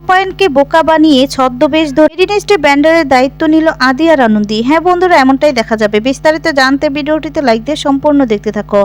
সুপায়নকে বোকা বানিয়ে ছদ্মবেশ ধরে মেরিনেস্টে ব্যান্ডারের দায়িত্ব নিল আদি আর আনন্দি। হ্যাঁ বন্ধুরা, এমনটাই দেখা যাবে। বিস্তারিত জানতে ভিডিওটিতে লাইক দিয়ে সম্পূর্ণ দেখতে থাকো।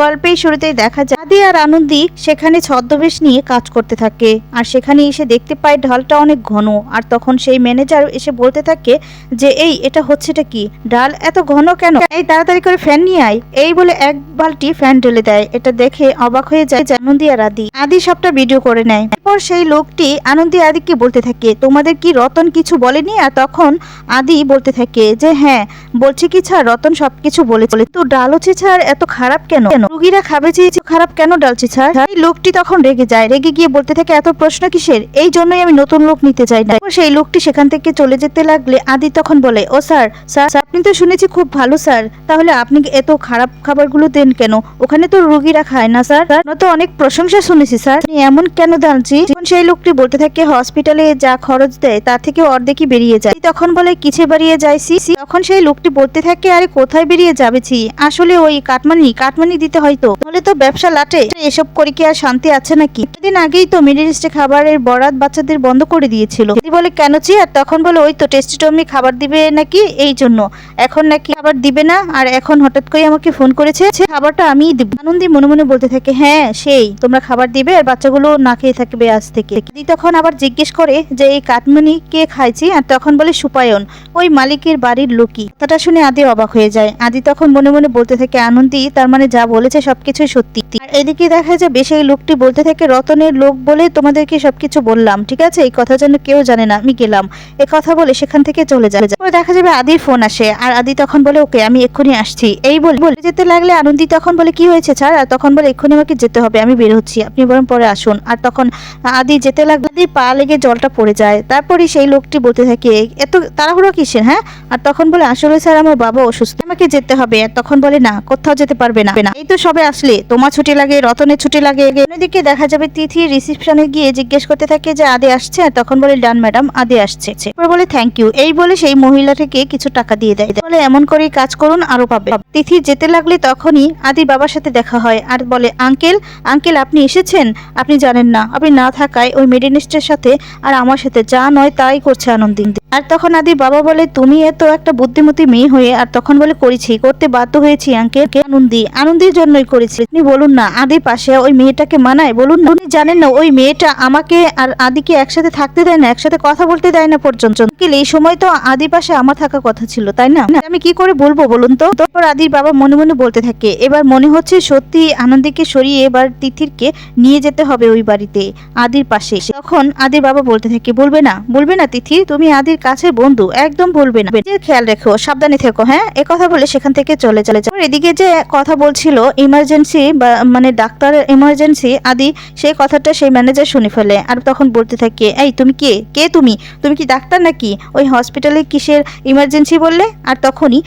গল্পেই শুরুতেই দেখা যায়, আদি আর আনন্দি সেখানে ছদ্মবেশ নিয়ে কাজ করতে থাকে আর সেখানে এসে দেখতে পায় ঢালটা অনেক ঘন আর তখন সেই ম্যানেজার এসে বলতে থাকে যে, এই, এটা হচ্ছেটা কি? ডাল এত ঘন কেন? এই, তাড়াতাড়ি করে ফ্যান নিয়ে আয়। এই বলে এক বালটি ফ্যান ঢেলে দেয়। এটা দেখে অবাক হয়ে যায় আনন্দি আর আদি। আদি সবটা ভিডিও করে নেয়। এরপর সেই লোকটি আনন্দি আদিকে বলতে থাকে তোমাদের কি রতন কিছু বলেনি? আর তখন আদি বলতে থাকে যে হ্যাঁ বলছে কি ছাড় রতন সবকিছু বলে চলে তো ডালচি ছাড় এত খারাপ কেন? কেন? রুগীরা খাবে যে খারাপ কেন ডালচি ছাড়? এই লোকটি তখন রেগে যায় রেগে গিয়ে বলতে থাকে এত প্রশ্ন কিসের? এই জন্যই আমি নতুন লোক নিতে চাই না। সেই লোকটি সেখান থেকে চলে যেতে লাগলে আদি তখন বলে ও স্যার স্যার, আপনি তো শুনেছি খুব ভালো, স্যার। তাহলে আপনি এত খারাপ খাবারগুলো দেন কেন? ওখানে তো রুগীরা খায় না, স্যার। তো অনেক প্রশংসা শুনেছি, স্যার। এমন কেন দাঁড়ছি যখন সেই লোকটি বলতে থাকে, হসপিটালে যা খরচ দেয় তার থেকে অর্ধেকই বেরিয়ে যায়। তখন বলে কিছে বেরিয়ে যাইছি তখন সেই লোকটি বলতে থাকে, আরে, কোথায় বেরিয়ে যাবেছি আসলে ওই কাটমানি কাটমানি দিতে হয়তো তাহলে তো ব্যবসা লাটে। এসব করে কি আর শান্তি আছে নাকি? দিন আগেই তো মিডিল ইস্টে খাবারের বরাত বাচ্চাদের বন্ধ করে দিয়েছিল। বলে, কেন চি আর তখন বলে, ওই তো টেস্টি টমি খাবার দিবে নাকি? এই জন্য। এখন নাকি খাবার দিবে না? আর এখন হঠাৎ করে আমাকে ফোন করেছে খাবারটা আমি দিব। আনন্দি মনে মনে বলতে থাকে হ্যাঁ সেই, তোমরা খাবার দিবে আর বাচ্চাগুলো না খেয়ে থাকবে আজ থেকে। দিদি তখন আবার জিজ্ঞেস করে যে, এই কাটমনি কে খাইছি? আর তখন বলে, সুপায়ন, ওই মালিকের বাড়ির লোকই। কথাটা শুনে আদি অবাক হয়ে যায়। আদি তখন মনে মনে বলতে থাকে, আনন্দি, তার মানে যা বলেছে সবকিছু সত্যি। এদিকে দেখা যায়, বেশ এই লোকটি বলতে থাকে, রতনের লোক বলে তোমাদেরকে সবকিছু বললাম, ঠিক আছে? এই কথা যেন কেউ জানে না, আমি গেলাম। এ কথা বলে সেখান থেকে চলে পরে দেখা যাবে, আদির ফোন আসে। আর আদি তখন বলে, ওকে, আমি এক্ষুনি আসছি। এই বলে যেতে লাগলে আনন্দি তখন বলে, কি হয়েছে স্যার আর তখন বলে, এক্ষুনি আমাকে যেতে হবে, আমি বের হচ্ছি, আপনি বরং পরে আসুন। আর তখন আদি যেতে লাগলে আদির পা লেগে জলটা পড়ে যায়। তারপরে সেই লোকটি বলতে থাকে, এত তাড়াহুড়ো কিসের হ্যাঁ? আর তখন বলে, আসলে স্যার, আমার বাবা অসুস্থ, আমাকে যেতে হবে। আর তখন বলে, না, কোথাও যেতে পারবে না। এই তো সবে আসলে, তোমার ছুটি লাগে, রতনের ছুটি লাগে। অন্যদিকে দেখা যাবে, তিথি রিসিপশনে গিয়ে জিজ্ঞেস করতে থাকে যে, আদে আসছে? আর তখন বলে, ডান, ম্যাডাম, আদে আসছে। বলে, থ্যাংক ইউ। এই বলে সেই মহিলাটাকে কিছু টাকা দিয়ে। দেয় বলে এমন করেই কাজ করুন, আরও পাবে। তিথি যেতে লাগলে তখনই আদি বাবার সাথে দেখা হয় আর বলে, আঙ্কেল আঙ্কেল, আপনি এসেছেন? আপনি জানেন না। আপনি না থাকায় ওই মেডিনিস্টের সাথে আর আমার সাথে যা নয় তাই করছে আনন্দিন আর তখন আদির বাবা বলে, তুমি এত একটা বুদ্ধিমতী মেয়ে হয়ে, আর তখন বলে, করেছি, করতে বাধ্য হয়েছি আঙ্কেল আনন্দি? আনন্দির জন্যই করেছি। আপনি বলুন না, আদির পাশে ওই মেয়েটাকে মানায়। বলুন না, উনি জানেন না, ওই মেয়েটা আমাকে আর আদিকে একসাথে থাকতে দেয় না, একসাথে কথা বলতে দেয় না পর্যন্ত। এই সময় তো আদি পাশে আমার থাকা কথা ছিল, তাই না? আমি কি করে বলব বলুন তো? তারপর আদির বাবা মনে মনে বলতে থাকে, এবার মনে হচ্ছে সত্যি আনন্দিকে সরিয়ে এবার তিথিরকে নিয়ে যেতে হবে ওই বাড়িতে, আদির পাশে। তখন আদির বাবা বলতে থাকে, বলবে না বলবে না তিথি, তুমি আদির কাছে বন্ধু, একদম বলবে না। নিজের খেয়াল রেখো, সাবধানে থেকো হ্যাঁ? এ কথা বলে সেখান থেকে চলে চলে যায় এদিকে যে কথা বলছিল ইমার্জেন্সি বা মানে ডাক্তার ইমার্জেন্সি আদি, সেই কথাটা সেই ম্যানেজার শুনে ফেলে। আর তখন বলতে থাকে, এই, তুমি কে? কে তুমি? তুমি কি ডাক্তার নাকি? ওই হসপিটালে কিসের ইমার্জেন্সি বললে? আর তখনই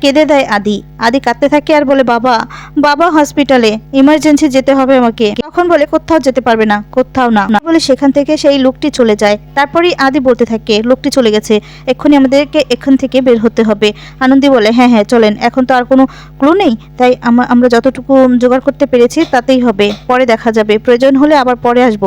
কেঁদে দেয় আদি। আদি কাঁদতে থাকে আর বলে, বাবা বাবা হসপিটালে ইমার্জেন্সি যেতে হবে আমাকে। তখন বলে, কোথাও যেতে পারবে না, কোথাও না। বলে সেখান থেকে সেই লোকটি চলে যায়। তারপরেই আদি বলতে থাকে, লোকটি চলে গেছে। এক্ষুনি আমাদেরকে এখান থেকে বের হতে হবে। আনন্দি বলে হ্যাঁ হ্যাঁ চলেন। এখন তো আর কোনো ক্লু নেই। তাই আমরা যতটুকু জোগাড় করতে পেরেছি, তাতেই হবে। পরে দেখা যাবে। প্রয়োজন হলে আবার পরে আসব।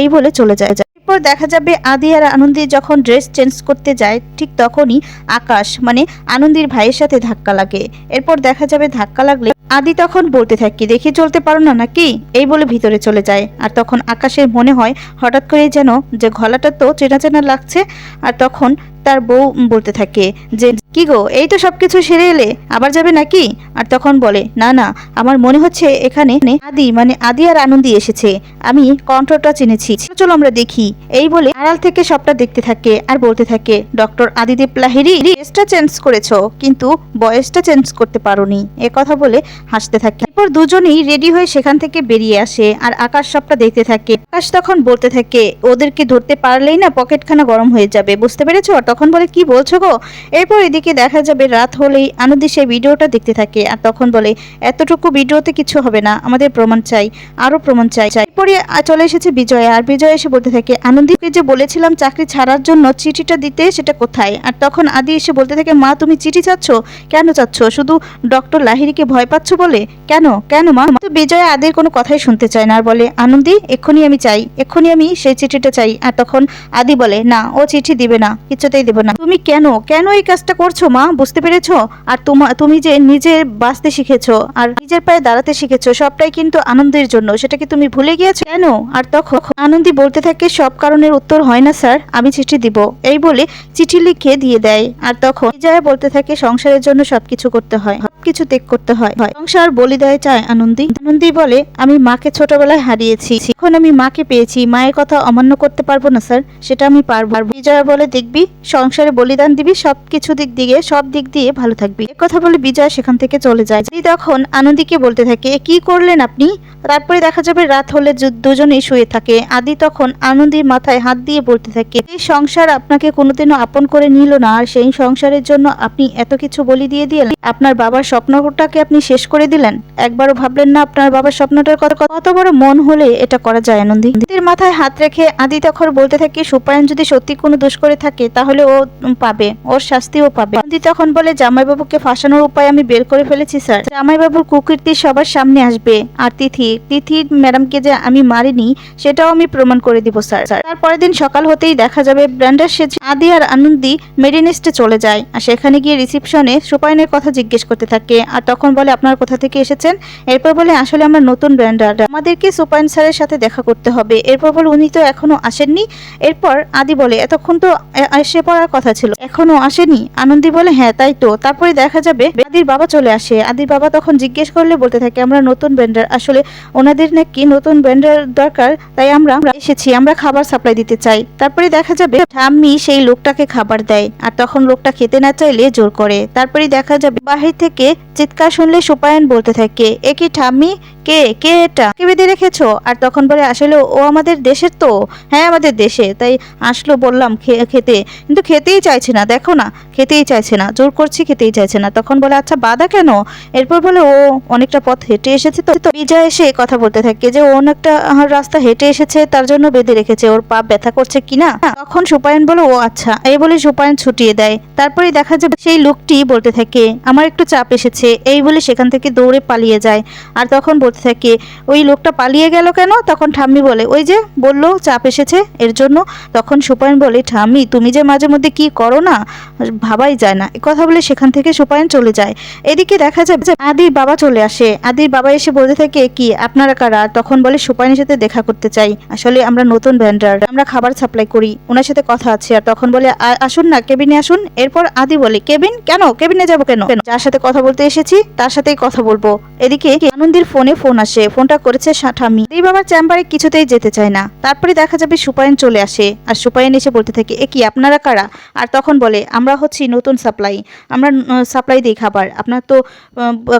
এই বলে চলে যায় এরপর দেখা যাবে আদি আর আনন্দি যখন ড্রেস চেঞ্জ করতে যায়, ঠিক তখনই আকাশ মানে আনন্দির ভাইয়ের সাথে ধাক্কা লাগে। এরপর দেখা যাবে ধাক্কা লাগলে আদি তখন বলতে থাকি দেখে চলতে পারো না নাকি? এই বলে ভিতরে চলে যায়। আর তখন আকাশের মনে হয় হঠাৎ করে যেন যে গলাটা তো চেনা চেনা লাগছে, আর তখন তার বউ বলতে থাকে যে, কি গো, এই তো সবকিছু সেরে এলে, আবার যাবে নাকি? আর তখন বলে, না না, আমার মনে হচ্ছে এখানে আদি মানে আদি আর আনন্দি এসেছে। আমি কণ্ঠটা চিনেছি। চলো আমরা দেখি। এই বলে আড়াল থেকে সবটা দেখতে থাকে আর বলতে থাকে, ডক্টর আদিদেব লাহিরি ড্রেসটা চেঞ্জ করেছ, কিন্তু বয়সটা চেঞ্জ করতে পারোনি। এ কথা বলে হাসতে থাকে। এরপর দুজনেই রেডি হয়ে সেখান থেকে বেরিয়ে আসে আর আকাশ সবটা দেখতে থাকে। আকাশ তখন বলতে থাকে, ওদেরকে ধরতে পারলেই না পকেটখানা গরম হয়ে যাবে, বুঝতে পেরেছ? তখন বলে, কি বলছো গো? এরপর এদিকে দেখা যাবে রাত হলেই আনন্দি সেই ভিডিওটা দেখতে থাকে আর তখন বলে, এতটুকু ভিডিওতে কিছু হবে না, আমাদের প্রমাণ চাই আরও প্রমাণ চাই। চাই এরপরে চলে এসেছে বিজয়া আর বিজয় বিজয় এসে বলতে থাকে, আনন্দীকে যে বলেছিলাম চাকরি ছাড়ার জন্য চিঠিটা দিতে, সেটা কোথায়? আর তখন আদি এসে বলতে থাকে, মা, তুমি চিঠি চাচ্ছ? কেন চাচ্ছ? শুধু ডক্টর লাহিরিকে ভয় পাচ্ছ বলে? কেন? কেন, মা? তো বিজয় আদির কোনো কথাই শুনতে চায় না। আর বলে, আনন্দি, এক্ষুনি আমি চাই, এক্ষুনি আমি সেই চিঠিটা চাই। আর তখন আদি বলে, না, ও চিঠি দিবে না, কিছুতেই দেবে না। তুমি কেন? কেন এই কাজটা করছ, মা? বুঝতে পেরেছ? আর তোমা, তুমি যে নিজে বাঁচতে শিখেছো আর নিজের পায়ে দাঁড়াতে শিখেছো, সবটাই কিন্তু আনন্দের জন্য। সেটা কি তুমি ভুলে গিয়েছো? কেন? আর তখন আনন্দি বলতে থাকে, সব কারণের উত্তর হয় না, স্যার। আমি চিঠি দিব। এই বলে চিঠি লিখে দিয়ে দেয়। আর তখন বিজয়া বলতে থাকে, সংসারের জন্য সবকিছু করতে হয়। সবকিছু ত্যাগ করতে হয়। সংসার বলি দেয়, চায় আনন্দি। আনন্দি বলে, আমি মাকে ছোটবেলায় হারিয়েছি। এখন আমি মাকে পেয়েছি। মায়ের কথা অমান্য করতে পারব না, স্যার। সেটা আমি পারব বিজয়া বলে, দেখবি, সংসারে বলিদান দিবি সবকিছু দিক দিয়ে, সব দিক দিয়ে ভালো থাকবি। কথা বলে বিজয় সেখান থেকে চলে যায়। তখন আনন্দীকে বলতে থাকে, "এ কি করলেন আপনি? তারপরে দেখা যাবে রাত হলে দুজনেই শুয়ে থাকে। আদি তখন আনন্দীর মাথায় হাত দিয়ে বলতে থাকে, এই সংসার আপনাকে কোনোদিনও আপন করে নিল না, আর সেই সংসারের জন্য আপনি এত কিছু বলি দিয়ে দিলেন। আপনার বাবার স্বপ্নটাকে আপনি শেষ করে দিলেন। একবারও ভাবলেন না আপনার বাবার স্বপ্নটার কথা। কত বড় মন হলে এটা করা যায় আনন্দী? মাথায় হাত রেখে আদি তখন বলতে থাকে সুপায়ন যদি সত্যি কোনো দোষ করে থাকে, তাহলে ও পাবে। ওর শাস্তিও পাবে। আদি তখন বলে, জামাইবাবুকে ফাঁসানোর উপায় আমি বের করে ফেলেছি, স্যার। জামাইবাবুর কুকীর্তি সবার সামনে আসবে। আর তিথি তিথি ম্যাডামকে যে আমি মারিনি, সেটাও আমি প্রমাণ করে দিব, স্যার। তারপরের দিন সকাল হতেই দেখা যাবে, ব্র্যান্ডার সেজে আদি আর আনন্দি মেরিনেস্টে চলে যায়। আর সেখানে গিয়ে রিসিপশনে সুপাইনের কথা জিজ্ঞেস করতে থাকে। আর তখন বলে, আপনার কোথা থেকে এসেছেন? এরপর বলে, আসলে আমরা নতুন ব্র্যান্ডার। আমাদেরকে সুপাইন স্যারের সাথে দেখা করতে হবে। এরপর বলে, উনি তো এখনও আসেননি। এরপর আদি বলে, এতক্ষণ তো এসে পড়ার কথা ছিল। এখনও আসেনি। আনন্দি বলে হ্যাঁ তাই তো। তারপরে দেখা যাবে। আদির বাবা চলে আসে। আদির বাবা তখন জিজ্ঞেস করলে বলতে থাকে, আমরা নতুন ব্র্যান্ডার আসলে ওনাদের নাকি নতুন ব্র্যান্ডার দরকার, তাই আমরা এসেছি। আমরা খাবার সাপ্লাই দিতে চাই। তারপরে দেখা যাবে, ঠাম্মি সেই লোকটাকে খাবার দেয়। আর তখন লোকটা খেতে না চাইলে জোর করে। তারপরে দেখা যাবে, বাহির থেকে চিৎকার শুনলে সুপায়ন বলতে থাকে, এ কি ঠাম্মি? কে কে এটা? কে বেঁধে রেখেছো? আর তখন বলে, আসলে ও আমাদের দেশের তো। হ্যাঁ আমাদের দেশে। তাই আসলো বললাম খেতে। কিন্তু খেতেই চাইছে না, দেখো না, খেতেই চাইছে না। জোর করছি, খেতেই চাইছে না। তখন বলে আচ্ছা বাধা কেন? এরপর বলে, ও অনেকটা পথ হেঁটে এসেছে তো। বিজয় এসে কথা বলতে থাকে যে ও অনেকটা রাস্তা হেঁটে এসেছে, তার জন্য বেঁধে রেখেছে। ওর পা ব্যথা করছে কিনা তখন সুপায়ন বলে, ও আচ্ছা। এই বলে সুপায়ন ছুটিয়ে দেয়। তারপরে দেখা যাবে সেই লোকটি বলতে থাকে, আমার একটু চাপ এসেছে। এই বলে সেখান থেকে দৌড়ে পালিয়ে যায়। আর তখন বলতে থাকে। ওই লোকটা পালিয়ে গেল কেন? তখন ঠাম্মি বলে, ওই যে বলল চাপ এসেছে এর জন্য। তখন সুপায়ন বলে, ঠাম্মি, তুমি যে মাঝে মধ্যে কি করো না, ভাবাই যায় না। কথা বলে সেখান থেকে সুপায়ন চলে যায়। এদিকে দেখা যায় আদির বাবা চলে আসে। আদির বাবা এসে বলতে থাকে, কি, আপনারা কারা? তখন বলে সুপায়নের সাথে দেখা করতে চাই। আসলে আমরা নতুন ভেন্ডার, আমরা খাবার সাপ্লাই করি ওনার সাথে কথা আছে। আর তখন বলে আসুন না, কেবিনে আসুন। এরপর আদি বলে, কেবিন? কেন? কেবিনে যাব কেন? যার সাথে কথা বলতে এসেছি, তার সাথেই কথা বলব। এদিকে আনন্দির ফোনে ফোন আসে। ফোনটা করেছে ঠাম্মি। এই বাবার চেম্বারে কিছুতেই যেতে চায় না। তারপরে দেখা যাবে সুপায়ন চলে আসে। আর সুপায়ন এসে বলতে থাকে, এ কি, আপনারা কারা? আর তখন বলে, আমরা হচ্ছি নতুন সাপ্লাই। আমরা সাপ্লাই দিই খাবার। আপনার তো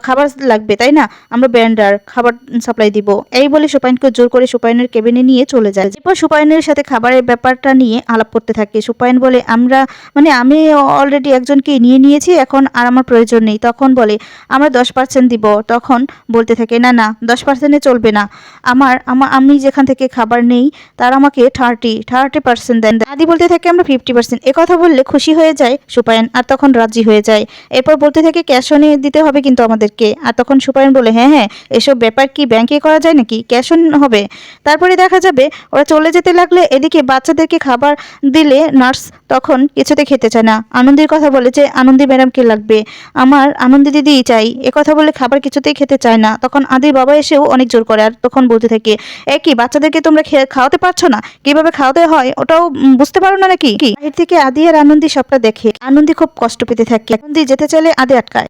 খাবার লাগবে, তাই না? আমরা ব্যান্ডার, খাবার সাপ্লাই দিব। এই বলে সুপায়নকে জোর করে সুপায়নের কেবিনে নিয়ে চলে যায়। এরপর সুপায়নের সাথে খাবারের ব্যাপারটা নিয়ে আলাপ করতে থাকে। সুপায়ন বলে, আমরা মানে আমি অলরেডি একজনকে নিয়ে নিয়েছি, এখন আর আমার প্রয়োজন নেই। তখন বলে, আমরা দশ পার্সেন্ট দিব। তখন বলতে থাকে, না না দশ পার্সেন্টে চলবে না। আমার আমার, আমি যেখান থেকে খাবার নেই, তার আমাকে থার্টি থার্টি পার্সেন্ট দেন। আদি বলতে থাকে আমরা ফিফটি পার্সেন্ট কথা বললে খুশি হয়ে যায় সুপায়ন, আর তখন রাজি হয়ে যায়। এরপর বলতে থাকে ক্যাশ অনে দিতে হবে কিন্তু আমাদেরকে। আর তখন সুপায়ন বলে হ্যাঁ হ্যাঁ এসব ব্যাপার কি ব্যাংকে করা যায় নাকি? ক্যাশ অন হবে। তারপরে দেখা যাবে ওরা চলে যেতে লাগলে এদিকে বাচ্চাদেরকে খাবার দিলে নার্স তখন কিছুতে খেতে চায় না। আনন্দের কথা বলে যে, আনন্দি ম্যাডামকে লাগবে? আমার আনন্দি দিদিই চাই। কথা বলে খাবার কিছুতেই খেতে চায় না। তখন আদির বাবা এসেও অনেক জোর করে। আর তখন বলতে থাকে একই বাচ্চাদেরকে তোমরা খাওয়াতে পারছ না? কীভাবে খাওয়াতে হয়? ওটাও বুঝতে পারো না নাকি? বাহির থেকে আদি আর আনন্দি সবটা দেখে। আনন্দি খুব কষ্ট পেতে থাকে। আনন্দি যেতে চাইলে আদি আটকায়।